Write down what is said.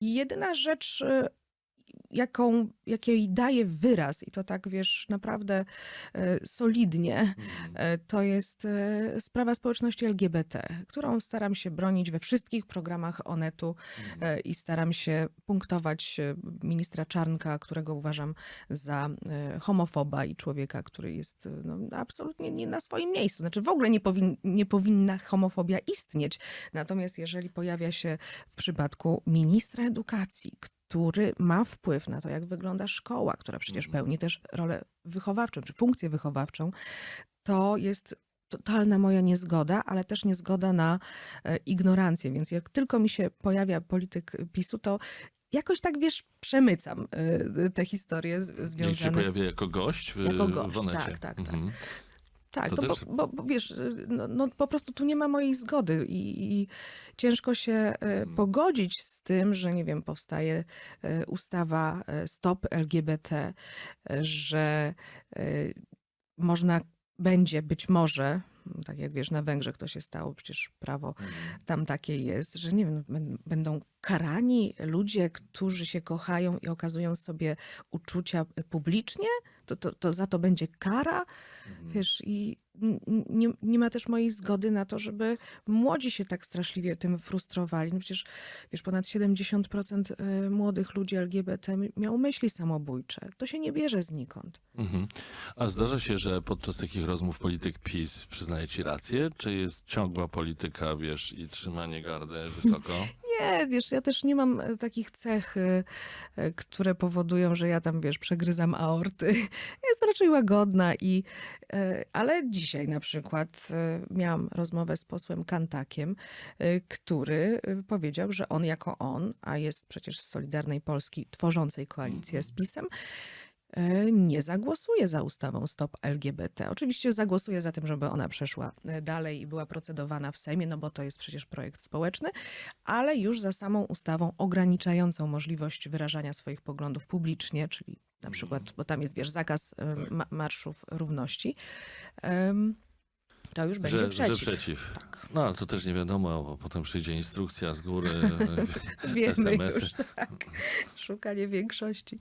Jedyna rzecz, y, jaką, jakiej daje wyraz, i to tak wiesz, naprawdę y, solidnie, Mhm. y, to jest y, sprawa społeczności LGBT, którą staram się bronić we wszystkich programach Onetu Mhm. i staram się punktować ministra Czarnka, którego uważam za homofoba i człowieka, który jest no, absolutnie nie na swoim miejscu. Znaczy w ogóle nie, powin, nie powinna homofobia istnieć. Natomiast jeżeli pojawia się w przypadku ministra edukacji, który ma wpływ na to, jak wygląda szkoła, która przecież Mhm. pełni też rolę wychowawczą, czy funkcję wychowawczą, to jest totalna moja niezgoda, ale też niezgoda na e, ignorancję. Więc jak tylko mi się pojawia polityk PiSu, to jakoś tak, wiesz, przemycam e, te historie z- Jak się związane... pojawia jako gość w, Jako gość, w Onecie. tak, tak, tak. Mhm. Tak, To to też- bo, bo, bo wiesz, y, no, no po prostu tu nie ma mojej zgody i, i ciężko się y, pogodzić z tym, że nie wiem, powstaje y, ustawa Stop LGBT, że można będzie być może, tak jak wiesz, na Węgrzech to się stało, przecież prawo tam takie jest, że nie wiem, bę- będą karani ludzie, którzy się kochają i okazują sobie uczucia publicznie, to, to, to za to będzie kara, wiesz, i nie, nie ma też mojej zgody na to, żeby młodzi się tak straszliwie tym frustrowali. No przecież, wiesz, ponad 70% y, młodych ludzi LGBT m- miało myśli samobójcze. To się nie bierze znikąd. Mhm. A zdarza się, że podczas takich rozmów polityk PiS przyznaje ci rację? Czy jest ciągła polityka, wiesz, i trzymanie gardy wysoko? Nie, wiesz, ja też nie mam e, takich cech, y, y, które powodują, że ja tam, wiesz, przegryzam aorty. Jest raczej łagodna i, y, ale dzisiaj na przykład y, miałam rozmowę z posłem Kantakiem, y, który powiedział, że on jako on, a jest przecież z Solidarnej Polski tworzącej koalicję z PiSem, y, nie zagłosuje za ustawą Stop LGBT. Oczywiście zagłosuje za tym, żeby ona przeszła y, dalej i była procedowana w Sejmie, no bo to jest przecież projekt społeczny, ale już za samą ustawą ograniczającą możliwość wyrażania swoich poglądów publicznie, czyli na przykład, bo tam jest, wiesz, zakaz y, ma- marszów równości, to już będzie że, przeciw. że przeciw. Tak. No ale to też nie wiadomo, bo potem przyjdzie instrukcja z góry, Wiemy SMS-y. już, tak. Szukanie większości.